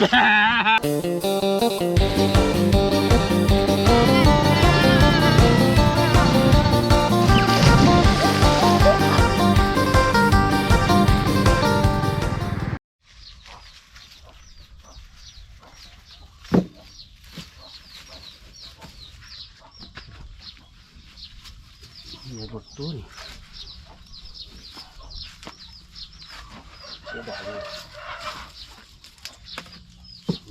อย่าบดตัวนี่เสียดายเลย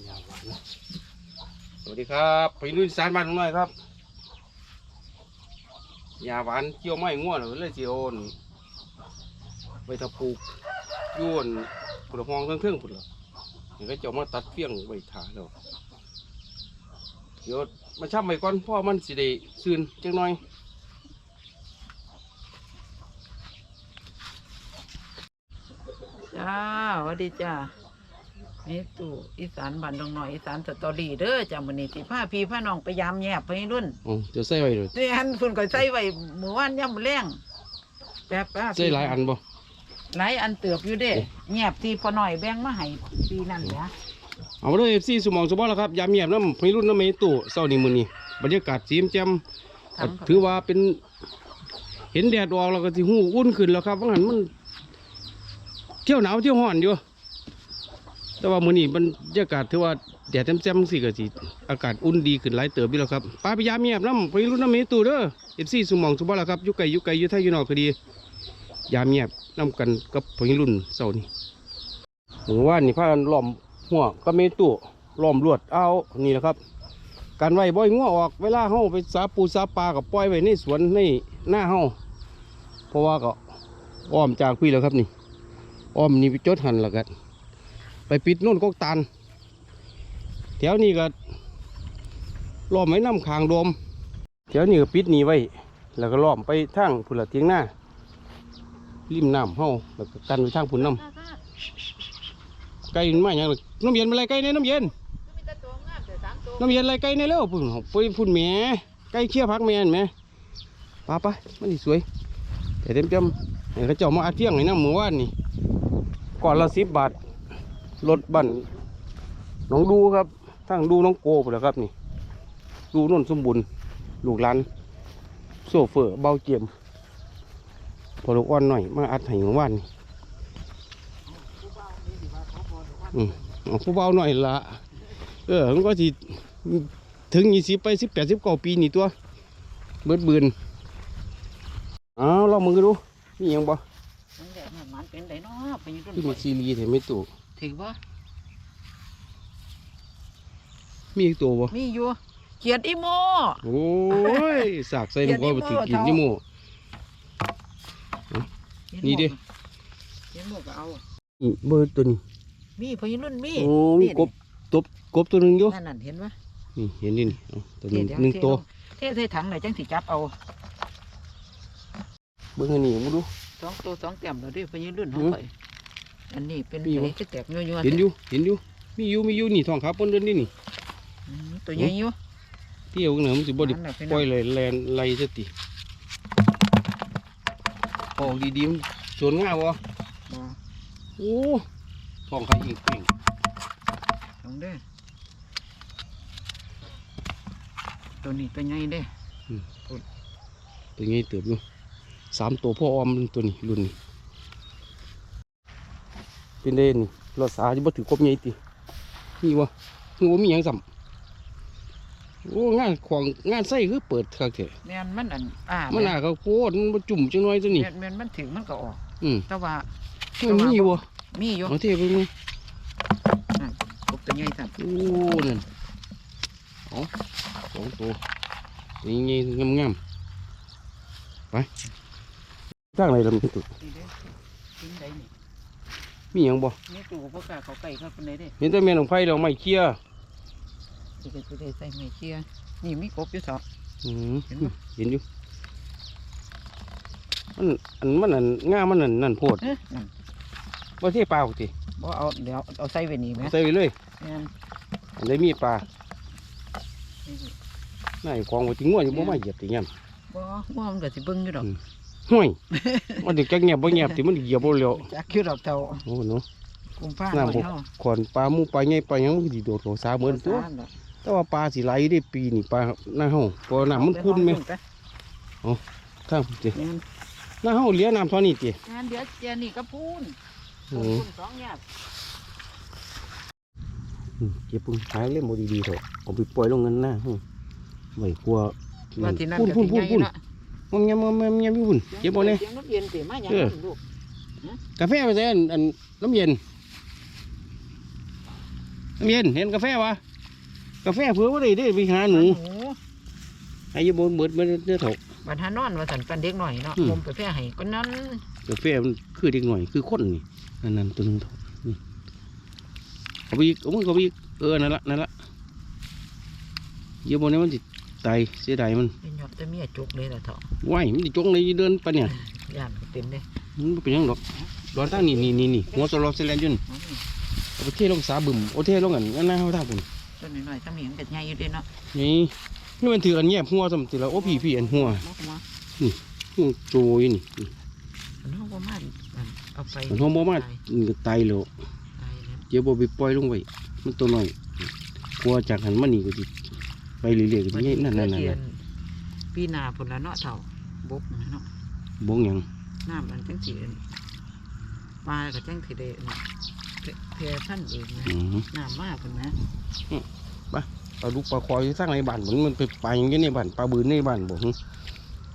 อย่าหวานนะส วัสดีครับพี่นุ่นสารบ้านของน้อยครับยาหวานเกี่ยวไม้ง่วนเลยสิโอนไปทะปลูกย้วนผลห้องเครื่องๆผุนละนี่ก็จะเอามาตัดเฟี้ยงไว้ถาแล้วเดี๋ยวมาชับไว้ก่อนพราะมันสิได้ซืนจังหน่อยจ้าสวัสดีจ้า นี่ตู่อีสานบ้านดงหน่อยอีสานสตอรี่เด้อจ้ามื้อนี้สิพาพี่พาน้องไปยามแยบไปรุ่นอ๋อจะใส่ไว้เลยนี่อันเพิ่นก็ใส่ไว้มื้อวานยามมื้อแลงแป๊บป้าใส่หลายอันบ่หลายอันเติบอยู่เด้แยบที่พอหน่อยแบ่งมาให้ปีนั้นแหละเอามาเลยเอฟซีสมองสมบัติแล้วครับยามเงียบน้ำพี่รุ่นน้ำเมตุเศร้านี่มือนี้บรรยากาศสีมแจ่มทั้งถือว่าเป็นเห็นแดดออกแล้วก็สิหูอุ่นขึ้นแล้วครับว่าหันมันเที่ยวหนาวเที่ยวร้อนอยู่ แต่ว่ามือนี้บรรยากาศถือว่าแดดแจ่มๆสิก็สิอากาศอุ่นดีขึ้นหลายเติบอยู่แล้วครับป้าไปยามเงียบน้ำพี่รุ่นน้ำเมตุเด้อเอฟซีสมองสมบัติแล้วครับยู่ไกลอยู่ไกลอยู่ไทยยู่นอกก็ดียามเงียบน้ำกันกับพี่รุ่นเศร้านี่หมูว่านนี่พานล้อมหัวก็เมตุล้อมลวดเอานี่แหละครับ การไว้บ่อยงัวออกเวลาเฮาไปสาปูสาปลากับปล่อยไว้ในสวนในหน้าเฮาเพราะว่าก็อ้อมจากพี่แล้วครับนี่อ้อมนี่ไปจดหันแล้วกัน ไปปิดโน่นกกตาลแถวนี้ก็ล้อมไว้น้ำคางโดมแถวนี้ก็ปิดนี่ไว้ แล้วก็ล้อมไปทางพุ่นละเทียงหน้าริมน้ำเฮาแล้วก็กันไว้ทางพุ่นน้ำไก่มันมาอย่างน้ำเย็นมาอะไรไก่เนี่ยน้ำเย็นน้ำเย็นอะไรไก่เนี่ยเร็วพุ่นไปพุ่นแหม่ไก่เชี่ยพักแม่นแหมป้าไปมันดีสวยแต่เต็มจำเห็นเขาเจ้ามาอาเที่ยงให้น้ำหมูว่านนี่ก่อนละสิบบาท รถบั่นน้องดูครับทั้งดูน้องโกไปแล้วครับนี่ ดูนนสมบูรณ์ลูกหลานโซเฟอร์เบาเจียมพอลูกอ่อนหน่อยมาอัดให้หมู่ว่านนี่อืมเอาผู้เบาหน่อยละเออมันก็สิถึงยี่สิบไปสิบแปดสิบเก้าปีนี่ตัว เบิดบืนเอาลองมึงดูมีหยังบ่นั่นแหละมันมันเป็นไดเนาะไปอยู่รุ่นที่มีซีรีส์เห็นไม่ตู่ ถือบ่มีอีกตัวบ่มีอยู่เขียดอีโมโอ้ยสากใส่มันก็ไปถึงกินเดี๋นี่ยวโมนี่ดิเขียดโมก็เอานี่เบิดตัวนี้มีพยรุ่นมีโอ้มีกบตบกบตัวหนึงอยู่นั่นนั่นเห็นปะนี่เห็นนี่นี่เอาตัวหนึงเดี๋ยหนึ่งตัวเทใส่ถังไหนจังสิจับเอาเบิ่งอันนี้มึงดูสองตัวสองเต็มแล้วดิพยรุ่นหืเขาอไป อันนี้เป็นมีไอ้วะที่แตกยัวๆเห็นอยู่เห็นอยู่มีอยู่มีอยู่นี่ทองขาวปนเดินนี่นี่อืมตัวใหญ่อยู่เที่ยวเหนือมันสิบ่ได้นั่นแหละพี่ปล่น้ออยงเลยแลนไล่สติออกดีๆมันสวนง่ายวะบ่โอ้ทองใครอีกเก่งลองเด้อตัวนี้ตัวใหญ่เด้อตัวนี้เติบอยู่สามตัวพ่อออมตัวนี้รุ่นนี้ เป็นเด่นรถสาจะบ่ถือกบใหญ่ตินี่วะนี่ว่ามีหยังสัมโอ้งานของงานไส้คือเปิดคักแท้แม่นมันอันอ่ามันน่าก็โคตรมันบ่จุ่มจังน้อยตัวนี้แม่นแม่นมันถึงมันก็ออก อืมแต่ว่ามันมีอยู่วะมีอยู่เอาเทไปมึงนั่นกบตัวใหญ่สั่นโอ้นั่นเอาสองตัวนี่ไงงามๆไปทางไหนลำตุด นี่เด้อถึงไดนี่มีหยังบ่นี่ตัวบ่กล้าเข้าใกล้ครับปานใดเด้อเห็นแต่แม่นของไผ่เราไม่เคลียร์สิได้สิได้ใส่ไม้เชียนี่มีกบอยู่สองอืมเห็นบ่เห็นอยู่มันอันมันอันง่ามันนั่นนั่นโพดเอ๊ะนั่นบ่เที่ปลาปกติบ่เอาเดี๋ยวเอาใส่ไว้นี่แหมใส่ไปเลยแม่นอันใดมีปลานี่สิน่าจะกองไว้ถึงงัวอยู่บ่มาเหยียบติยันบ่ว่ามันก็สิเบิ่งอยู่ดอก ห้วยมันถึงจักเงียบบ่เงียบติมันเหยียบบ่เร็วจักอยู่ดอกเจ้าโอ้เนาะกุมผ้าน้ำบกขอนปลาหมูปลาใหญ่ปลาหยังมันก็สิโดดของสาเหมือนตัวแต่ว่าปลาสิไหลได้ปีนี่ปลาหน้าเฮาเพราะน้ำมันคุ้นไหมทางติแม่นหน้าเฮาเหลี้ยน้ำเท่านี้ติงานเดี๋ยวเจยนี่ก็พูนโอ้พูนสองแยกอืมเก็บปุ่นหายเล่มบ่ดีๆเถอะเอาไปปล่อยลงเงินหน้าเฮาไว้กลัวว่าที่นั่นพุ่นก็พุ่นสิพุ่นใหญ่พุ่น เนาะมันยังมันยังยังอยู่พุ่นเก็บบ่เนี่ยเสียงรถเย็นสิมาหยังเออนั่นลูกกาแฟไปใส่อันอันน้ำเย็นน้ำเย็นเห็นกาแฟวะกาแฟเผื่อว่าได้ได้ไปหาหนูไอ้ยบนเบิดมันเนื้อถกบัดหานอนว่าสันปันเด็กหน่อยเนาะอืมผมไปแพ้ให้ก็นั้นกาแฟมันคือเด็กหน่อยคือคนนี่นั่นนั่นตัวหนึงถกนี่เอาไปอีกเอามือเอาไปอีกเออนั่นละนั่นละเยอะบนนี้มันจิตายเสียดายมันเป็นหยอดแต่เมียจุกเลยล่ะเถาะไหวมันจะจงเลยเดินไปเนี่ยย่านก็เป็นเด้มันบ่เป็นหยังดอกดอนตั้งนี่นี่นี่นี่หัวสลอเซเลนอยุนอืมเอาไปเทลงสาบึมโอาเทลงกันงั้นหน้าเขาท่าปุ่นต้นน้อยๆถ้ามีมันก็ใหญ่อยู่เด้เนาะนี่นี่มันถืออันแยบหัวสมติแล้วโอ้พี่พี่อันหัวมอกมาหัวโจยนี่มันเอาบ่มาอันเอาไปมันหัวบ่มาตายมันก็ตายแล้วตายแล้วเดี๋ยวบ่ไปปล่อยลงไว้มันตัวน้อยกลัวจากหันมานี่ก็สิ ไปเรื่อยๆก็สิใหญ่นั่นนั่นนั่นเดือนั่นปีหน้าพุ่นละเนาะเฒ่าบกนะเนาะบ่งหยังน้ำมันจังสิเอิ้นปลาก็จังสิได้เอิ้นเพแพร่พันธุ์เองนะอืมน้ำมากพุ่นนะปลาลูกปลาคอยสร้างในบ้านมันมันไปปลาอย่างเงี้ยในบ้านปลาบืนในบ้านบ่หึ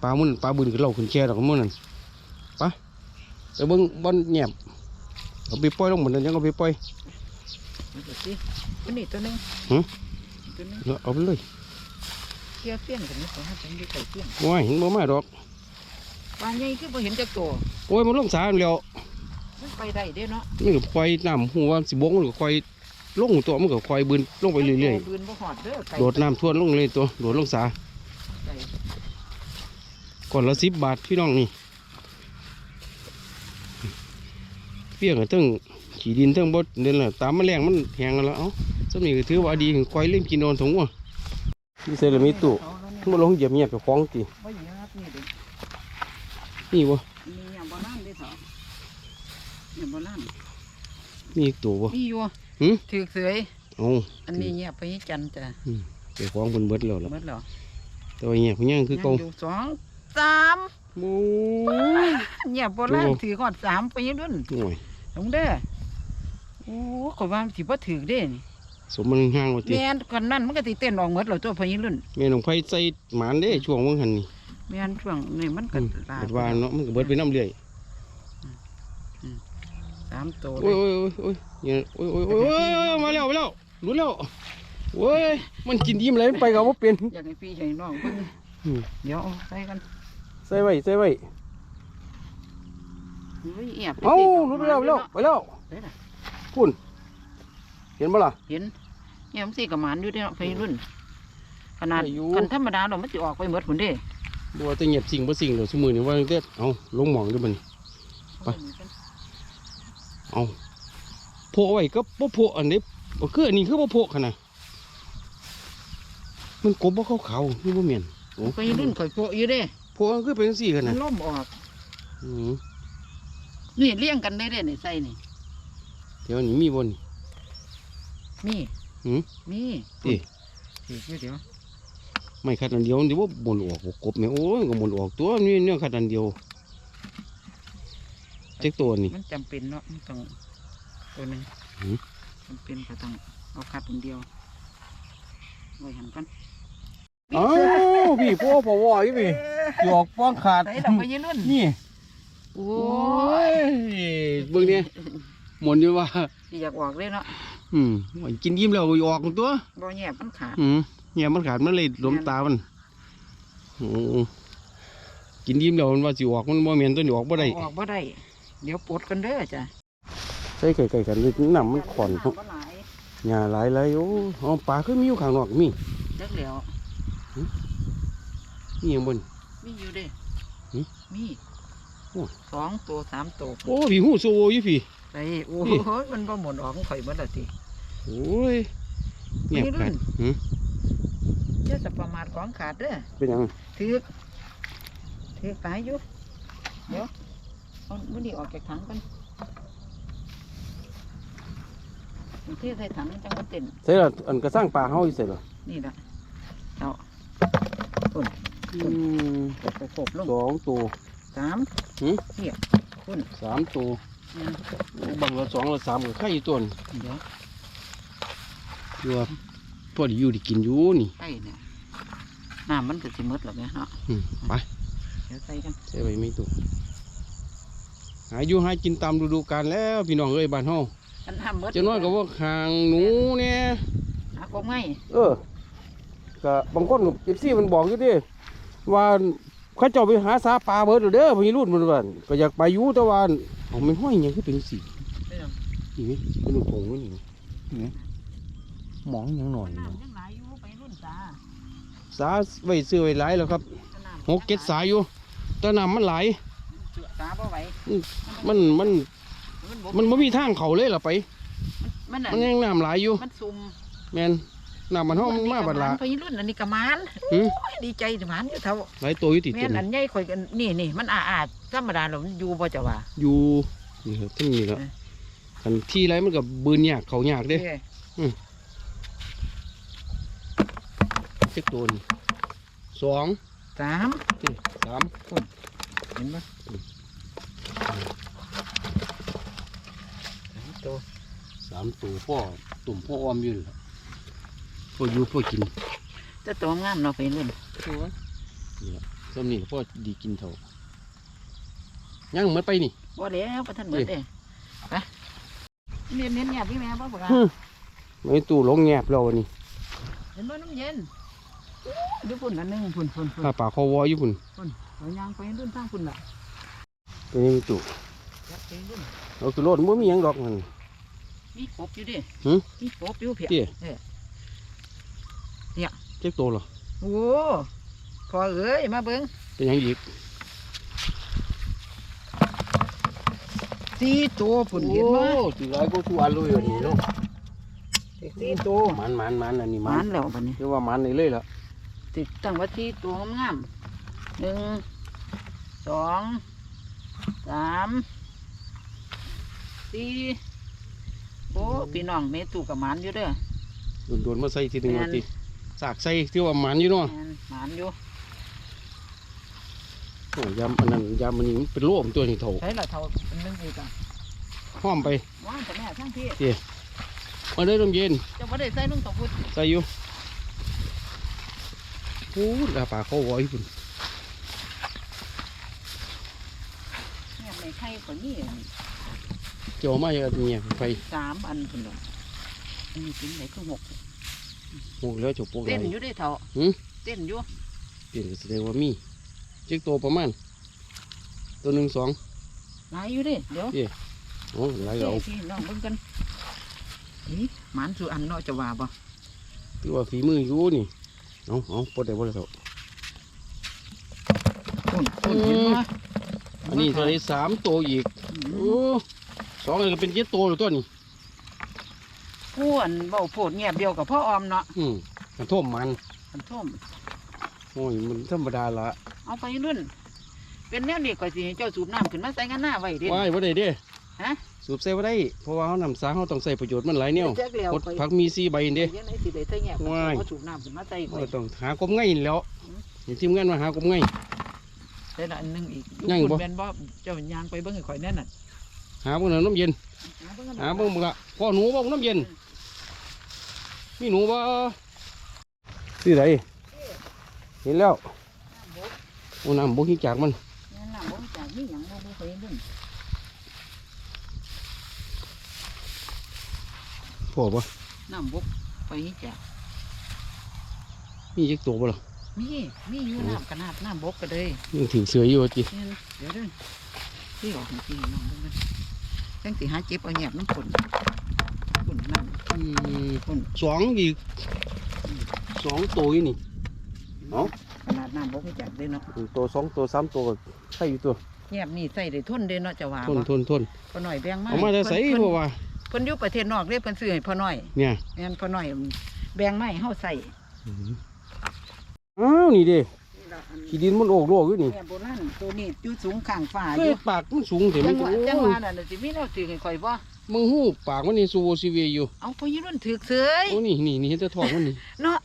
ปลามันปลาบืนก็เล่าขึ้นแช่ดอกมันนั่นไปไปเบิ่งบ่อนแยบเอาไปปล่อยลงหมดนั่นยังเอาไปปล่อยมันก็สิอันนี้ตัวหนึงหือตัวหนึงแล้วเอาไปเลย เที่ยวเปี้ยนกันนี่ตัวให้เป็นอยู่ไก่เปี้ยนว้ายเห็นบ่มาดอกปลาใหญ่คือบ่เห็นจักตัวโอ้ยมันลงสาแล้ว มันไปได้เด้เนาะมันก็ควายน้ำหัวสิบงมันก็ควายลงตัวมันก็ควายบืนลงไปเรื่อยๆบืนบ่หอดเด้อไก่ๆโดดน้ำท่วมลงเลยตัวโดดลงสาไก่ก่อนละสิบบาทพี่น้องนี่เปี้ยงกับเทั้งขี่ดินเทั้งบดเดินละตามแมลงมันแหงกันแล้วเอ้าสมัยก็ถือว่าดีควายเล่นกินนอนถุงว่ะ นี่เสร็จแล้วมีตู้เอาแล้วมันลงเหยียบเงียบกับของตีบ่เหยียบนี่เด้นี่วะมีหยังบ่นั่นเด้เถาะหยังบ่นั่นมีอีกตัววะมีอยู่หืมถือเสยเอ้าอันนี้เงียบไปจันทร์จ้ะเจ้าของบนเบิดแล้วล่ะหมดแล้วแต่ว่าเงียบเงี้ยคือยัเก่างอยู่สองสามโอ้ยเงียบบ่ล่างดูถือฮอดสามไปยังดุนโอ้ยลงเด้อโอ้ขอยว่ามันสิบ่ถือเด้นี่ สมมันห่างว่าติแม่นก่อนนั้นมันก็สิเต้นออกหมดแล้วตัวพยิรุ่นแม่น้องไผใส่หมานเด้ช่วงว่างหันนี่แม่นช่วงนี้มันก็อืมลาเบิดว่าเนาะมันก็เบิดไปน้ำเรื่อยสามตัวเลโอ้ยยโอ้ยโอ้ยเนี่ยโอ้ยโอ้ยโอ้ยโอ้ยมาแล้วมาแล้วรู้แล้วโอ้ยมันกินยิ้มอะไรมันไปกับว่าเป็น อยากให้พี่ให้น้องเพิ่นอืม เดี๋ยวเอาใส่กันใส่ไว้ใส่ไว้เฮ้ยแอบเอ้ารู้แล้วไปแล้วไปแล้วเด้อน่ะพุ่นเห็นบ่ล่ะเห็น เนี่ยมันสิกับหมานอยู่เด้เนาะพยิรุ่น ขนาดอายุคันธรรมดาเรามันสิออกไปหมดพุ่นเด้บัวจะเงียบสิ่งบ่สิ่งเดี๋ยวสมือนี่ว่าเด็ดเอาลงหมองด้วยมัน ไป เอาโพะไว้ก็บ่โพะอันนี้บ่คืออันนี้คือบ่โพะขนาดมันกบบ่ขาวๆนี่บ่แม่นโอ้พยิรุ่นข่อยโปะอยู่เด้โพะคือเป็นจังซี่ขมันาดนล่มออก อืมนี่เลี้ยงกันได้เด้นี่ใส่นี่เดี๋ยวนี้มีบ่นี่มี หืมมีติ ถืออยู่เดี๋ยวไม่ขัดอันเดียวเดี๋ยวว่าบนออกบ่กบแม่โอ้ยก็บนออกตัวนี่เนี่ยขัดอันเดียวเจ๊กตัวนี่ มันจำเป็นเนาะมันต้องตัวหนึงหืมจำเป็นก็ต้องเอาคัดอันเดียวไว้หันกันอ้าวพี่พ่อพ่อวอยพี่หยอกป้องขาดใส่เราไปยืนรุ่นนี่โอ้โอ้ยเบิ่งเนี่ยหมนอยู่ว่าสิอยากออกเลยเนาะ อืมว่ากินยิ้มแล้วก็ออกตัวบ่แยบมันขาดอืมเนี่ยมันขาดมันเลยล้มตามันโอ้กินยิ้มแล้วมันว่าสิออกมันบ่แม่นตัวนี้ออกบ่ได้ออกบ่ได้เดี๋ยวปลดกันเด้อจ้ะใส่ไก่ๆกันเลยน้ำมันขอนน้ำบ่หลายหญ้าหลายหลายโอ้เอาปลาคือมีอยู่ข้างนอกมีเด็กเหลียวมีหยังบ่นมีอยู่เด้หืมมีโอ้สองตัวสามตัวโอ้พี่หูโซอยู่พี่ไปโอ้ยมันบ่หมดออกของข่อยหมดแล้วติ โอ้ยเงียบมีรุ่ขาดนหืมเจ้าจะประมาทของขาดเด้อเป็นหยังถือกถือกตายอยู่เดี๋ยวเอามือดีออกจากถังกันเทใส่ถังมันจังมันเต้นใส่ละอันกระสร้างปลาเฮาอีใส่ละนี่ละเอาคุณอืมกบกบลงสองตัวสามหืมเหี่ยคุณสามตัวเนี่ยบางละสองละสามก็ไข่อยู่ตัวนี่เดี๋ยว อยู่ว่าพอดีอยู่ไดีกินอยู่นี่ไอ้เนี่ยน้ำมันก็สิหมดแล้วแม่เนาะอืมไปเดี๋ยวใส่กันใส่ไว้ไม่ตัวหาอยู่หากินตามฤดูกาลแล้วพี่น้องเอ้ยบ้านเฮามันทำหมดจะน้อยก็ว่าหางหนูเนี่ยหากบไงเออก็บางคนเอฟซีมันบอกอยู่ดิว่าเขาเจ้าไปหาสาปลาเบิดแล้วเด้อพี่รุ่นมันว่าก็อยากไปอยู่แต่ว่าเอาไม่ห้อยหยังคือเป็นสีเรื่องนี่นี่เป็นลูกโป่งนี่นี่นี่ หมองหยังหน่อยน้ำยังหลายอยู่ไปรุ่นตาสาไว้ซื้อไว้หลายแล้วครับหกเจ็ดสายอยู่แต่น้ำมันไหลายตาบ่ไหวมันมันบ่มันไม่มีทางเขาเลยล่ะไป มันน่ะมันยังน้ำไหลายอยู่มันซุ่มแมนน้ำมันห้องมันมาบัดละไปรุ่นอันนี้กระมานหืมโอ้ยดีใจจะมานอยู่เท่าหลายตัวอยู่ติดแม่ตัวนอันใหญ่ข่อยกันนี่นี่มันอาอาดธรรมดาหรอมันอยู่บ่จะว่าอยู่นี่ครับทั้งนี้แล้วเออคันที่ไรมันกับบืนยากเขายากเด้ เอ้ย เจ็กตัวนี่สองสามนี่สามเห็นปะสามตัวสามตัวพ่อตุ่มพ่อออมอยู่นี่ล่ะพ่ออยู่พ่อกินจะตัวงามเนาะไปรุ่นนี่ละส้มนี่พ่อดีกินเท่ายังเหมือนไปนี่ บ่แล้วประทันเบิดเด้ไปเน้นเน้นๆหยาบพี่แม่บ่ปกาฮึไม่ตู้หลงแงบเราอันนี้เห็นบ่น้ำเย็น ดูฝุ่นอันหนึงฝุ่นฝุ่นฝุ่นถ้าป่าคอวออยู่พุ่นเอายางไปรุ่นทางฝุ่นล่ะตัวนี้มีตู้ยัดไปรุ่นเอาคือรถมันมีหยังดอกมันมีกบอยู่ดิหืมมีกบอยู่เพียเตี้ยเออเจ็กตัวเหรอโอ้พอเอ้ยมาเบิ่งเป็นหยังอีกสี่ตัวฝุ่นเห็นบ่ตีไรก็ทุกอันเลยอันนี้เนาะสี่ตัวมันมันมันอันนี้มัมันนแล้วบัดนี้เรียกว่ามันนี่เลยละ ติดตั้งไว้ที่ตัวงามๆหนึ่งสองสามสี่โอ้พี่น้องเมตุกับหมันอยู่เด้อโดนๆมาใส่ทีหนึงแม่ว่านติสากใส่ที่ว่ามันอยู่เนาะแม่นหมันอยู่โอ้ยำอันนั้นยำมันนี่มันเป็นโล่มตัวนี้เท่าใช้ละเท่าเป็นหนึ่งอีกอะห้อมไปว่างแต่แม่ทั้งพี่มาเลยน้ำเย็นจะไม่ได้ใส่ลุงตองพุด ใส่อยู่ โอ้ยลาป่าเขาวอยพุ่นเนี่ยในไข่กว่านี้เจ้ามาอย่างเงี้ยไปสามอันคนละอันนี้เป็นไหนคือหกโอ้แล้วจบโป๊กไรเต้นอยู่ได้เท่าหืมเต้นอยู่เปลี่ยนก็แสดงว่ามีเจ๊กตัวประมาณ ตัวหนึ่งสองหลายอยู่เด้เดี๋ยวโอ้หลายก็เอาพี่น้องเบิ่งกันนี่หมันสู่อันเนาะจะว่าบ่ถือว่าฝีมืออยู่นี่ เอาเอาปลดได้บ่แล้วเท่าปุ่นปุ่นเห็นบ่อันนี้เท่าไหรสามตัวอีกอืโอ้มสองอันก็เป็นเจ็ดตัวแล้วตัวนี้ผู้อันเบาโพดเงียบเดียวกับพ่อออมเนาะอืมกระท่มมันอันท่มโอ้ยมันธรรมดาละเอาไปรุ่น เป็นแนวนี้ก่อนสิให้เจ้าสูบน้ำขึ้นมาใส่กันหน้าไว้เดิว่ายว่าได้เด้ฮะ สูบใส่ว่าได้ เพราะว่าเขานำสาเขาต้องใส่ประโยชน์มันหลายแนวแจ็คแล้วกดข่อย ผักมีซีใบเด้ ยังไงสิได้ใส่แง่ว้าย เขาสูบน้ำขึ้นมาใส่ข่อย ก็ต้องหากลมง่ายนี่แหล้วอย่างทีมงานมาหากลมง่ายได้ละอันหนึงอีกยังบ่ คุณเป็นบ่เจ้ายางไปเบิ่งให้ข่อยแน่นน่ะหาพวกนั้นน้ำเย็น หาเบิ่งกันหาพวกมึงละพ่อหนูบ่น้ำเย็น มีหนูบ่ที่ไหนเห็นแล้วโอ้น้ำบุกจากมัน น้ำบ่จากมีหยังบ่บ่เคยเบิ่ง พ่อปะน้ำบกไปจากมีจักตัวบ่ล่ะมีมีอยู่น้ำขนาดน้ำบกก็เลยยังถือเสืออยู่ว่าจีเนี่ยนะเดี๋ยวเด้อที่ออกของพี่น้องเบิ่งกันจังสิหาเจ็บเอาแหยบน้ำฝนฝนน้ำฝนสองอีกสองตัวอีนี่เอ้าขนาดน้ำบกจากเด้เนาะตัวสองตัวสามตัวก็ใช่อยู่ตัวแหยบนี่ใส่ได้ทนเด้เนาะจะว่าทนบ่ทนทนพอหน่อยแบ่งมาเอามาจะใส่เพิ่นเพราะว่าเพิ่นอยู่ประเทศนอกเด้เพิ่นซื้อให้พ่อหน่อยเนี่ยแม่นพ่อหน่อยแบ่งมาให้เฮาใส่อ้าวนี่เด้นี่ละอันขี้ดินมันโอกโลกอยู่นี่แม่โบราณตัวนี้อยู่สูงข้างฟ้าอเฮ้ยยู่ปากมันสูงเถอะจัมังนหวะโอ้จังหวะนั่นน่ะสิมีแนวถือให้ข่อยบ่มึงหูปากมันนี่สูซีเวอยู่เอาพอยืนถือเสยโอ้นี่นี่นี่เห็นแต่ท้องมันนี่เนาะ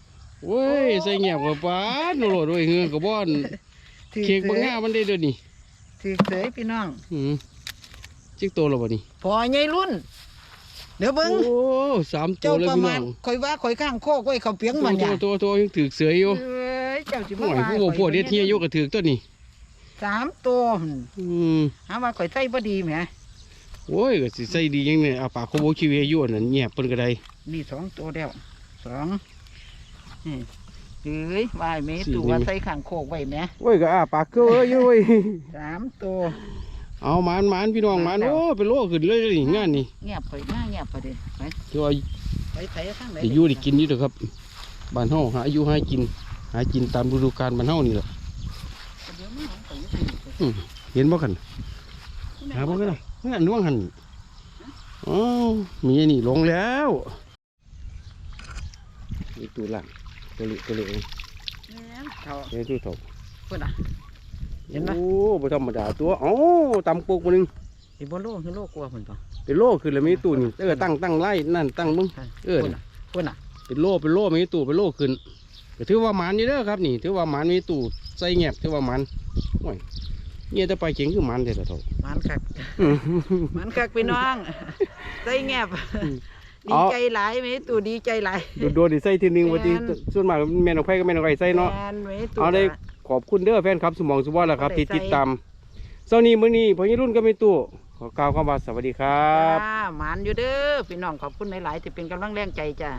โอ้ยใส่แงบกับปานโนโลดด้วยเงือกกับบ้อนถือเค้กเสบางยงามันได้เด้อนี่ถือเสยพี่น้องอืมจิกโตแล้วบ่นี่พอใหญ่รุ่น เดี๋ยวเบิ่งโอ้สามตัเจ้าวเลยประพี่น้มาอณงข่อยว่าข่อยข้างโคกไว้เขาเปียงตัมัวนเนี่ยตัวตัวยังถือเสืออยู่เอ้ยเจ้าสิโอ้มายว่าผู้บ่พวกเด็ดเฮียอยู่ก็ถือตัวนี่สามตัวหั่นอืมหาว่าข่อยใส่บ่ดีแหมโอ้ยก็สิใส่ดียังเนี่ยอาปากโคโบคิเวอยู่นั่นแงบเพิ่นก็ได้นี่สองตัวแล้วสองนี่เอ้ยว่าให้แม่สี่ตัวนี่ว่าไหมใส่ข้างโคกไว้แหมโอ้ยก็อาปากเกออยู่เว้ยสามตัว เอาหมานหมานพี่น้องหมานโอ้เป็นโลขึ้นเลยนี่งานนี่เงียบข่อยหน้าเงียบไปดิไปที่ว่าไปไถทางไหนได้อยู่ได้กินอยู่เด้อครับบ้านเฮาหาอยู่หากิน หากินตามฤดูกาลบ้านเฮานี่แหละเดี๋ยวมันหาข่อยอยู่ที่อืมเห็นบ่กันนี่หาบ่กันนะเมื่อน่วงหันอ๋อมีอันนี่ลงแล้วมีตู้ล่างตัวเล็กตัวเล็กเองแม่นเขานี่ตู้ถกเพิ่นน่ะ เห็นไหมโอ้บ่ธรรมดาตัวเอ้าตำปุกมานึงสิบ่โลคือโลกลัวเพิ่นป่ะเป็นโลขึ้นแล้วมีตู้นี่เออตั้งตั้งไล่นั่นตั้งมึง เออเพิ่นน่ะเพิ่นน่ะเป็นโลเป็นโลมีตู้เป็นโลขึ้นก็ถือว่าหมันอยู่เด้อครับ นี่ ถือว่าหมันมีตู้ใส่แงบถือว่าหมันโอ้ยเนี่ยแต่ไปเข็งคือหมันเด้อละเท่ามันคักมันคักพี่น้องใส่แงบดีเอา ใจหลายแม่ตู่ดีใจหลาย โดดๆนี่ใส่ทีนึงว่าที่แม่น ส่วนมากแม่นของไผก็แม่นของไก่ใส่เนาะ แม่นแม่ตู่เอาได้ก็ ขอบคุณเด้อแฟนครับสมองสุวรรณแหละครับเอาได้ที่ใส่ติดตามเช้านี้มื้อนี้พอยี่รุ่นก็มีตู้ขอกล่าวคำว่าสวัสดีครับ จ้าหมานอยู่เด้อพี่น้องขอบคุณหลายๆที่เป็นกำลังแรงใจจ้า